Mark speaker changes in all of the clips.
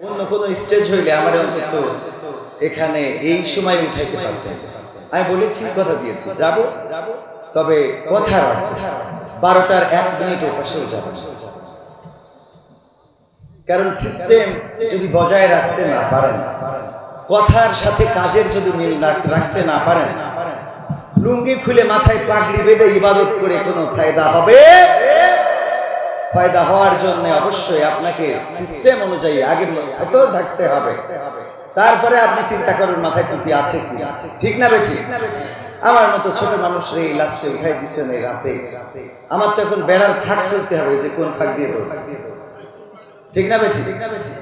Speaker 1: অন্য কোনো স্টেজ হইলে আমার অন্তত এখানে এই সময় উঠাইতে পারতেন। আমি বলেছি, কথা দিয়েছি, যাব। তবে কথা বারোটার এক মিনিট ও পাশেও যাব। কারণ সিস্টেম যদি বজায় রাখতে না পারেন, কথার সাথে কাজের যদি মিল রাখতে না পারেন, লুঙ্গি খুলে মাথায় পাগড়ি বেঁধে ইবাদত করে কোনো ফায়দা হবে? ফায়দা হওয়ার জন্য অবশ্যই আপনাকে সিস্টেম অনুযায়ী আগে মতো ঢাকতে হবে। তারপরে আপনি চিন্তা করেন মাথায় টুপি আছে কি? ঠিক না বেঠি? আমার মতো ছোট মানুষরা এই লাস্টে উঠাই দিচ্ছেন এই রাতে। আমার তো এখন বেড়ার ফাঁক তুলতে হবে, যে কোন ফাঁক দিয়ে বলব। ঠিক না বেঠি? ঠিক না বেঠি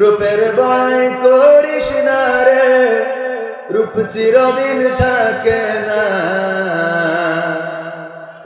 Speaker 1: রূপের বয় করিস না রে, রূপ চিরদিন থাকে না।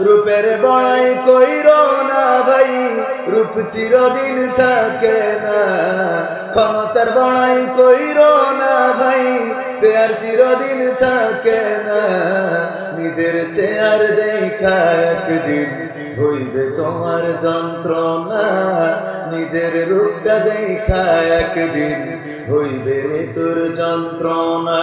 Speaker 1: রূপের বড়াই কইর না ভাই, রূপ চিরদিন থাকে না। ক্ষমতার বড়াই কইর না ভাই, সে আর চিরদিন থাকে না। নিজের চেয়ার দেখা একদিন হইবে তোমার যন্ত্রণা। নিজের রূপটা দেখা একদিন হইবে তোর যন্ত্রণা।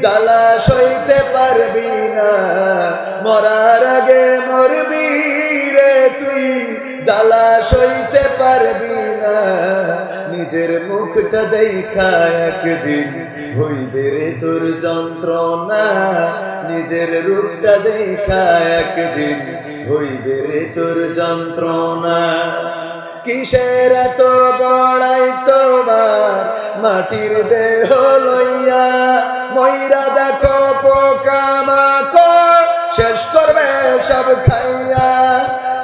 Speaker 1: জ্বালা সইতে পারবি না। মরার আগে মরবি রে তুই। জ্বালা সইতে পারবি না। নিজের মুখটা দেখা একদিন হইবে রে তোর যন্ত্রণা। নিজের রূপটা দেখা একদিন হইবে রে তোর যন্ত্রণা। কিসের এত বড়াই তোমার? মাটির দেহ লইয়া ময়রা দেখো পোকামাকড় শেষ করবে সব খাইয়া।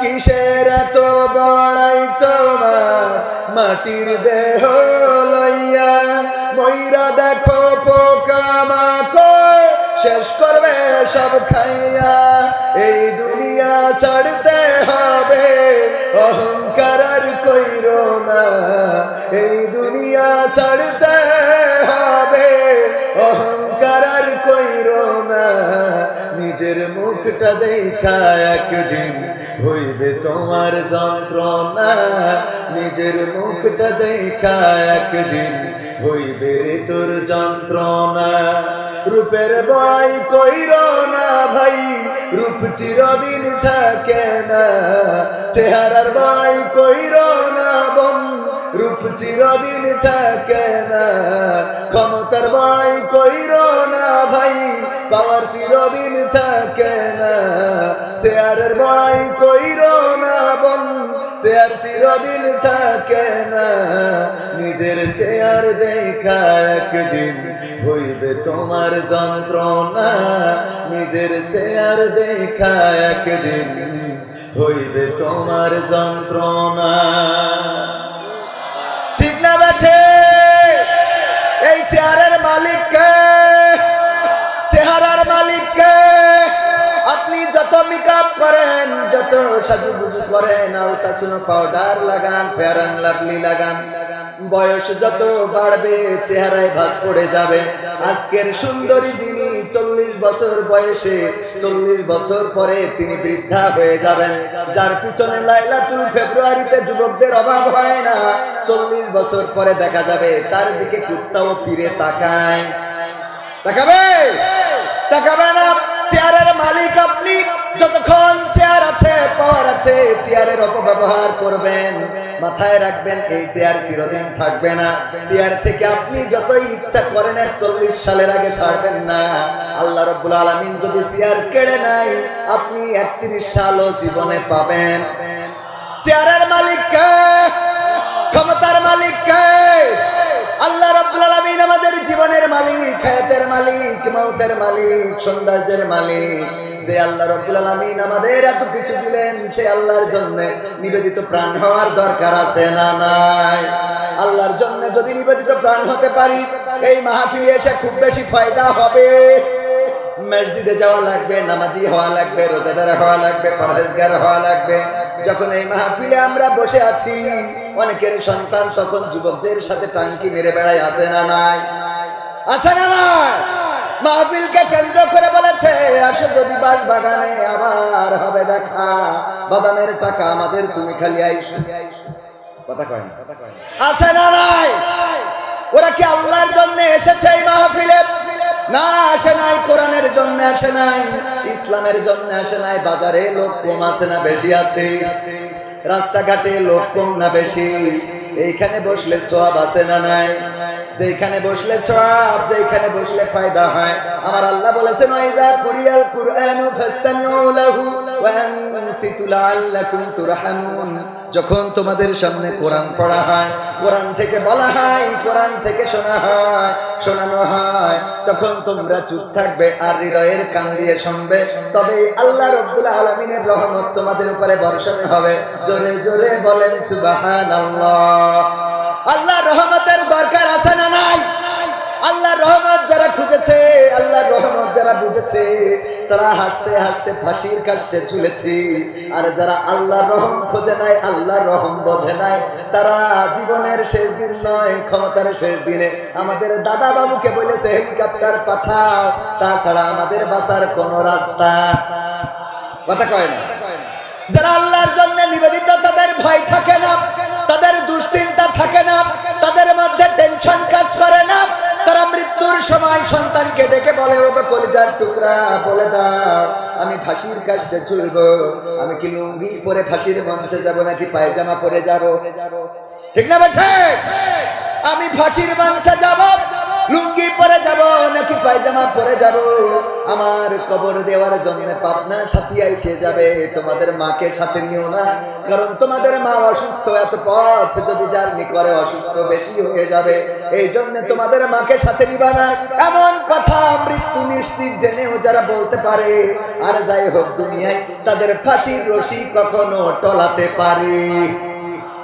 Speaker 1: কিসের এত বড়াই তোমার? মাটির দেহ লইয়া। ময়রা দেখো পোকামাকড় শেষ করবে সব খাইয়া। এই দুনিয়া ছাড়তে হবে। অহংকার কইর না। এই দুনিয়া ছাড়তে মুখটা দেখা একদিন হইবে তোমার যন্ত্রণা। নিজের মুখটা দেখা একদিন হইবে তোর যন্ত্রণা। রূপের বড়াই কইর না ভাই, রূপ চিরদিন থাকে না। চেহারার বড়াই কইর না রূপ চিরদিন থাকে না। ক্ষমতার বড়াই কইর না ভাই, পাওয়ার চিরদিন থাকে না। চেয়ারের বড়াই কইর না বম শেয়ার চিরদিন থাকে না। নিজের চেয়ার দেখা একদিন হইবে তোমার যন্ত্রণা। নিজের চেয়ার দেখা একদিন হইবে তোমার যন্ত্রণা। এই চেহারার মালিককে চেহারার মালিককে আপনি যত মেকআপ করেন, যত সাজুগুজু করেন, আলতাসুনো পাউডার লাগান ফেয়ার অ্যান্ড লাভলি লাগান, বয়স যত বাড়বে, চেহারায় ভাস পড়ে যাবে। আজকের সুন্দরী যিনি চল্লিশ বছর বয়সে, চল্লিশ বছর পরে তিনি বৃদ্ধা হয়ে যাবেন। যার পিছনে লাইলাতুল ফেব্রুয়ারিতে যুবকদের অভাব হয় না। চল্লিশ বছর পরে দেখা যাবে তার দিকে চুপটাও ফিরে তাকায়। তাকাবে? তাকাবে না? চেয়ারের মালিক আপনি যতক্ষণ চেয়ার আছে চেয়ারের অপব্যবহার করবেন, মাথায় রাখবেন, এই চেয়ার চিরদিন থাকবে না। চেয়ার থেকে আপনি যতই ইচ্ছা করেন চল্লিশ সালের আগে ছাড়বেন না। আল্লাহ রব্বুল আলমিন যদি চেয়ার কেড়ে নাই আপনি একত্রিশ সালও জীবনে পাবেন। চেয়ারের মালিক কে? ক্ষমতার মালিক কে? আল্লাহ রাব্বুল আলামিন আমাদের জীবনের মালিক, হায়াতের মালিক, মৌতের মালিক, সৌন্দর্যের মালিক। যে আল্লাহ রাব্বুল আলামিন আমাদের এত কিছু দিলেন, সে আল্লাহর জন্য নিবেদিত প্রাণ হওয়ার দরকার আছে না নাই? আল্লাহর জন্য যদি নিবেদিত প্রাণ হতে পারি, এই মাহফিলে এসে খুব বেশি ফায়দা হবে। মসজিদে যাওয়া লাগবে, নামাজি হওয়া লাগবে, রোজাদার হওয়া লাগবে, পরহেজগার হওয়া লাগবে। যখন এই মাহফিলে আমরা বসে আছি, অনেকের সন্তান তখন যুবকদের সাথে টাঙ্কি মেরে বেড়ায় আসে না নাই? আসে না নাই? মাহফিলকে কেন্দ্র করে বলেছে আসো যদি বাস বাগানে, আবার হবে দেখা। বাদামের টাকা আমাদের তুমি খালি আইসো। কথা কয় আসে না নাই? ওরা কি আল্লাহর জন্য এসেছে এই মাহফিলে? না আসে নাই, কোরআনের জন্য আসে নাই, ইসলামের জন্য আসে নাই, বাজারে লোক কম আছে না বেশি আছে? রাস্তাঘাটে লোক কম না বেশি? এইখানে বসলে সব আছে না নাই? যেখানে বসলে সব যেখানে বসলে ফায়দা হয়। আমার আল্লাহ বলেছেন ওয়াইদা কুরিয়াল লাহু। যখন তোমাদের সামনে কোরআন পড়া হয়, কোরআন থেকে বলা হয়, কোরআন থেকে শোনা হয়, শোনানো হয়, তখন তোমরা চুপ থাকবে আর হৃদয়ের কান দিয়ে শুনবে। তবে আল্লাহ রব্বুল আলামিনের রহমত তোমাদের উপরে বর্ষণ হবে। জোরে জোরে বলেন সুবহানাল্লাহ। আল্লাহ রহমতের দরকার আছে না নাই? আল্লাহ রহমত যারা খুঁজেছে, আল্লাহ রহমত যারা বুঝেছে, তারা হাসতে হাসতে ফাঁসির কাছে ঝুলেছি। আর যারা আল্লাহ রহম খোঁজে নাই আল্লাহ রহম বোঝে নাই, তারা জীবনের শেষ দিন নয়, ক্ষমতার শেষ দিনে আমাদের দাদা বাবুকে বলেছে, হেলিকপ্টার পাঠাও। তাছাড়া আমাদের বাঁচার কোন রাস্তা কথা কয় না। যারা আল্লাহর জন্য নিবেদিত, তাদের ভয় থাকে না, তাদের দুশ্চিন্তা থাকে না, তাদের মধ্যে টেনশন কাজ সন্তানকে ডেকে বলে ওকে কলিজার টুকরা বলে দাও আমি ফাঁসির কাছে চলবো। আমি কি লুঙ্গি পরে ফাঁসির মঞ্চে যাব নাকি পায়জামা পরে যাব? ঠিক না আমি ফাঁসির মঞ্চে যাব। লুঙ্গি পরে যাব, নাকি পায়জামা পরে যাব? আমার কবর দেওয়ার জন্য পাবনা সাথী আইছে যাবে। তোমাদের মাকে সাথে নিও না, কারণ তোমাদের মা অসুস্থ, এত পথ যদি জার্নি করে, অসুস্থ বেশি হয়ে যাবে। এই জন্য তোমাদের মাকে সাথে নিবা না। এমন কথা মৃত্যু নিশ্চিত জেনেও যারা বলতে পারে। আর যাই হোক দুনিয়ায় তাদের ফাঁসির রশি কখনো টলাতে পারে।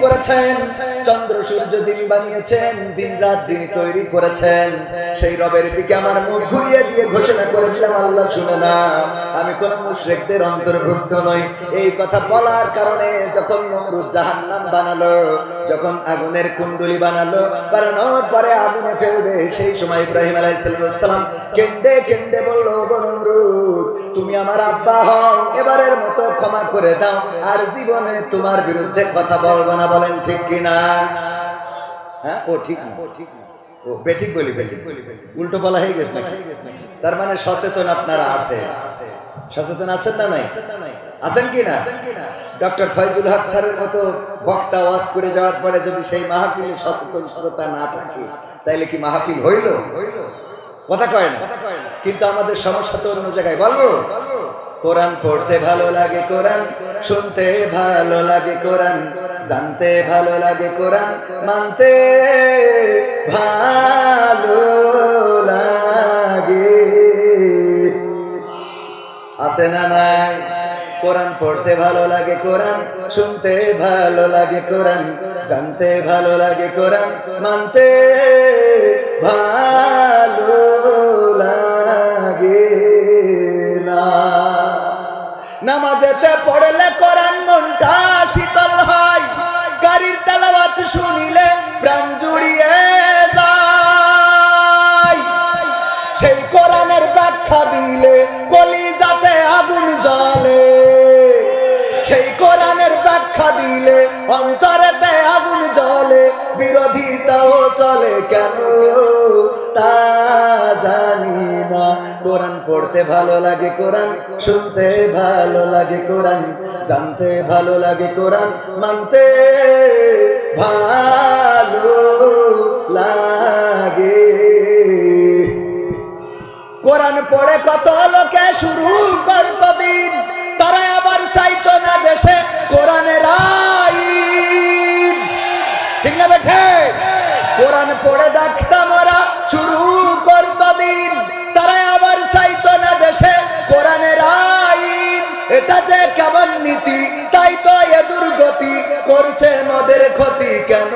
Speaker 1: করেছেন, চন্দ্র সূর্য যিনি বানিয়েছেন, দিন রাত যিনি তৈরি করেছেন, সেই রবের দিকে আমার মুখ ঘুরিয়ে দিয়ে ঘোষণা করেছিলাম, আল্লাহ শুনে না। আমি কোন মুশ্রেকদের অন্তর্ভুক্ত নই। এই কথা বলার কারণে যখন নমরুদ জাহান্নাম বানালো যখন আগুনের কুণ্ডলি বানালো, বানানোর পরে আগুনে ফেলবে, সেই সময় ইব্রাহিম আলাইহিস সালাম কেন্দে কেন্দে বলল "ওগো তুমি আমার আব্বা হও, এবারের মতো ক্ষমা করে দাও, আর জীবনে তোমার বিরুদ্ধে কথা বলব না। বলেন, ঠিক কিনা হ্যাঁ ও ঠিক না। ও ঠিক না ও বেঠিক বলি, বেঠিক। উল্টো বলা হয়ে গেছে তার মানে সচেতন আপনারা আছে সচেতন আছেন না নাই? আছেন কি না? ডক্টর ফয়জুল হক স্যারের মতো বক্তা ওয়াজ করে যাওয়ার পরে যদি সেই মাহফিলে সচেতন শ্রোতা না থাকে, তাইলে কি মাহফিল হইল? কথা কয় না? কিন্তু আমাদের সমস্যা তো অন্য জায়গায়, বলব? কোরআন পড়তে ভালো লাগে কোরআন, শুনতে ভালো লাগে কোরআন, জানতে ভালো লাগে কোরআন, মানতে ভালো লাগে। আছে না নাই? কোরআন পড়তে ভালো লাগে কোরআন, শুনতে ভালো লাগে কোরআন, জানতে ভালো লাগে কোরআন, মানতে ভালো লাগে না। নামাজেতে
Speaker 2: বিরোধিতাও চলে কেন তা জানি না। কোরআন পড়তে ভালো লাগে কোরআন, শুনতে ভালো লাগে কোরআন, জানতে ভালো লাগে কোরআন, মানতে ভালো লাগে। কোরআন পড়ে কত লোকে শুরু করত কোরআন পড়ে দেখতাম ওরা, শুরু করত দিন। তারা আবার চাইতো না দেশে কোরআনের আইন। এটা যে কেমন নীতি, তাই তো এ দুর্গতি করছে মদের ক্ষতি কেন?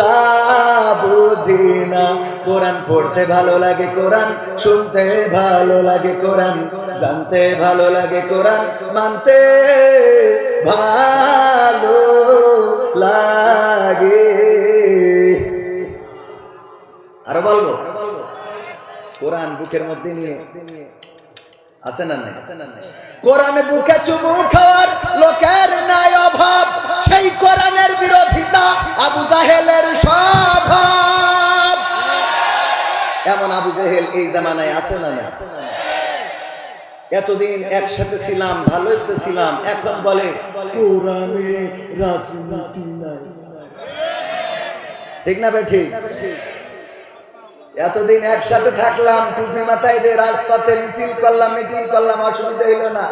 Speaker 2: তা বুঝি না। কোরআন পড়তে ভালো লাগে কোরআন, শুনতে ভালো লাগে কোরআন, জানতে ভালো লাগে কোরআন, মানতে ভালো কোরআন বুকের মধ্যে নিয়ে। আছে না নাই? না কোরআন বুকে চুমু খাওয়ার লোকের নাই অভাব, সেই কোরআনের বিরোধিতা আবু জাহেলের স্বভাব। এমন আবু জাহেল এই জামানায় আছে না নাই? এতদিন একসাথে ছিলাম, ভালোই তো ছিলাম, এখন বলে, কোরআনে রাজনীতি নাই। ঠিক না বে ঠিক? এতদিন একসাথে থাকলাম টুপি মাথায় দিয়ে রাজপথে মিছিল করলাম মিটিং করলাম অসুবিধা হইল না।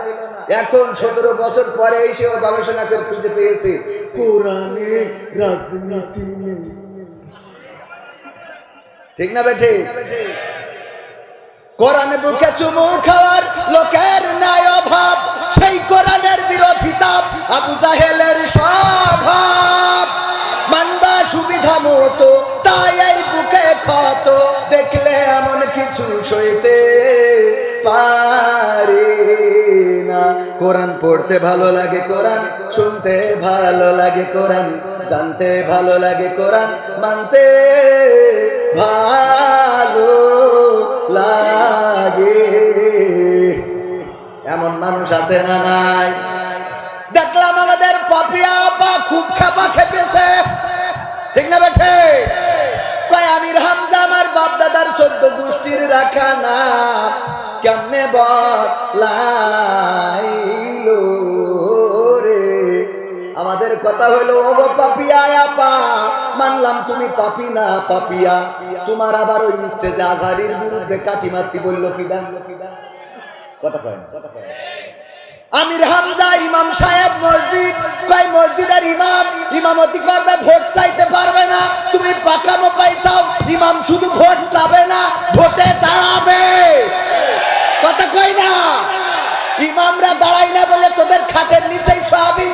Speaker 2: এখন সতেরো বছর পরে এসে ও গবেষণা করে খুঁজে পেয়েছে। কোরআনে রাজনীতি ঠিক না বেঠে? কোরআনে বুকে চুমু খাওয়ার লোকের নাই অভাব। দেখলে এমন কিছু সইতে পারি না। কোরআন পড়তে ভালো লাগে কোরআন, শুনতে ভালো লাগে কোরআন, জানতে ভালো লাগে কোরআন, মানতে ভালো লাগে। এমন মানুষ আছে না নাই? দেখলাম আমাদের পাপিয়া বা খুব খেপা খেপেছে। ঠিক না বেঠে? কয়, আমির হামজা আমার বাপ দাদার চোদ্দ গোষ্ঠীর রাখা না। কেমনে বলাইলো রে? আমাদের কথা হলো ও পাপিয়া আপা মানলাম তুমি পাপি না পাপিয়া। তোমার আবার ওই স্টেজে আজহারির বিরুদ্ধে কাটি মাতি বলল কি ডান কথা কয় কথা কয়। আমির হামজা, ইমাম সাহেব মসজিদ। কয় মসজিদের ইমাম? ইমামতি করবে ভোট চাইতে পারবে না। তুমি পাকামো পাইছাও। ইমাম শুধু ভোট চাবে না, ভোটে দাঁড়াবে। কথা কই না? ইমামরা দাঁড়াই না বলে তোদের খাটের নিচেই সয়াবিন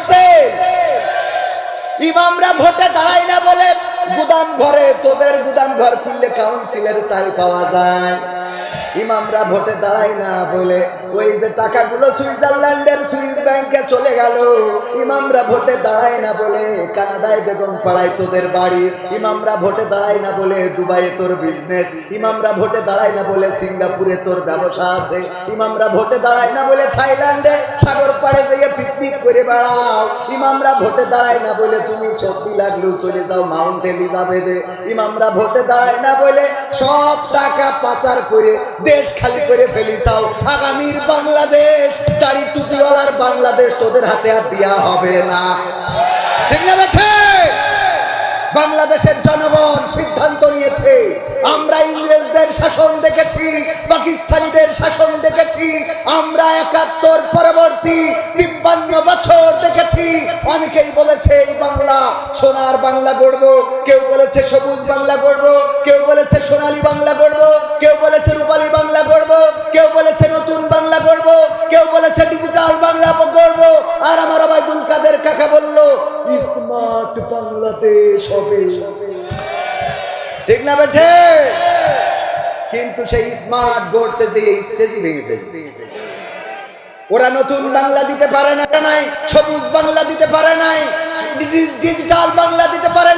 Speaker 2: ইমামরা ভোটে দাঁড়াই না বলে গুদাম ঘরে তোদের গুদাম ঘর খুললে কাউন্সিলের চাল পাওয়া যায়। ইমামরা ভোটে দাঁড়ায় না বলে ওই যে টাকাগুলো সুইজারল্যান্ডের সুইস ব্যাংকে চলে গেল। ইমামরা ভোটে দাঁড়ায় না বলে কানাডায় বেগম পাড়ায় তোদের বাড়ি। ইমামরা ভোটে দাঁড়ায় না বলে দুবাইয়ে তোর বিজনেস ইমামরা ভোটে দাঁড়ায় না বলে সিঙ্গাপুরে তোর ব্যবসা আছে। ইমামরা ভোটে দাঁড়ায় না বলে থাইল্যান্ডে সাগর পাড়ে যেয়ে পিকনিক করে বেড়াও। ইমামরা ভোটে দাঁড়ায় না বলে তুমি সত্যি লাগলেও চলে যাও মাউন্ট এলিজাবেথে ইমামরা ভোটে দাঁড়ায় না বলে সব টাকা পাচার করে দেশ খালি করে ফেলি চাও আগামীর বাংলাদেশ, দাড়ি টুপিওয়ালার বাংলাদেশ তোদের হাতে আর দেওয়া হবে না। ঠিক না বাংলাদেশের জনগণ সিদ্ধান্ত নিয়েছে, আমরা ইংরেজদের শাসন দেখেছি, পাকিস্তানিদের শাসন দেখেছি, আমরা একাত্তর পরবর্তী তিপ্পান্ন বছর দেখেছি। অনেকেই বলেছে, এই বাংলা, সোনার বাংলা গড়বো। কেউ বলেছে, সবুজ বাংলা গড়বো। কেউ বলেছে, সোনালী বাংলা গড়বো। কেউ বলেছে, রূপালী বাংলা গড়বো। কেউ বলেছে, নতুন বাংলা কেউ বলেছে ডিজিটাল বাংলা গড়বো আর আমার অবায়দুল কাদের কাকা বলল স্মার্ট বাংলাদেশ হবে। ঠিক না বেঠে? কিন্তু সেই স্মার্ট গড়তে যে স্টেজই ভেঙে ফেলছে। ওরা নতুন বাংলা দিতে পারে না নাই সবুজ বাংলা দিতে পারে নাই ডিজিটাল বাংলা দিতে পারে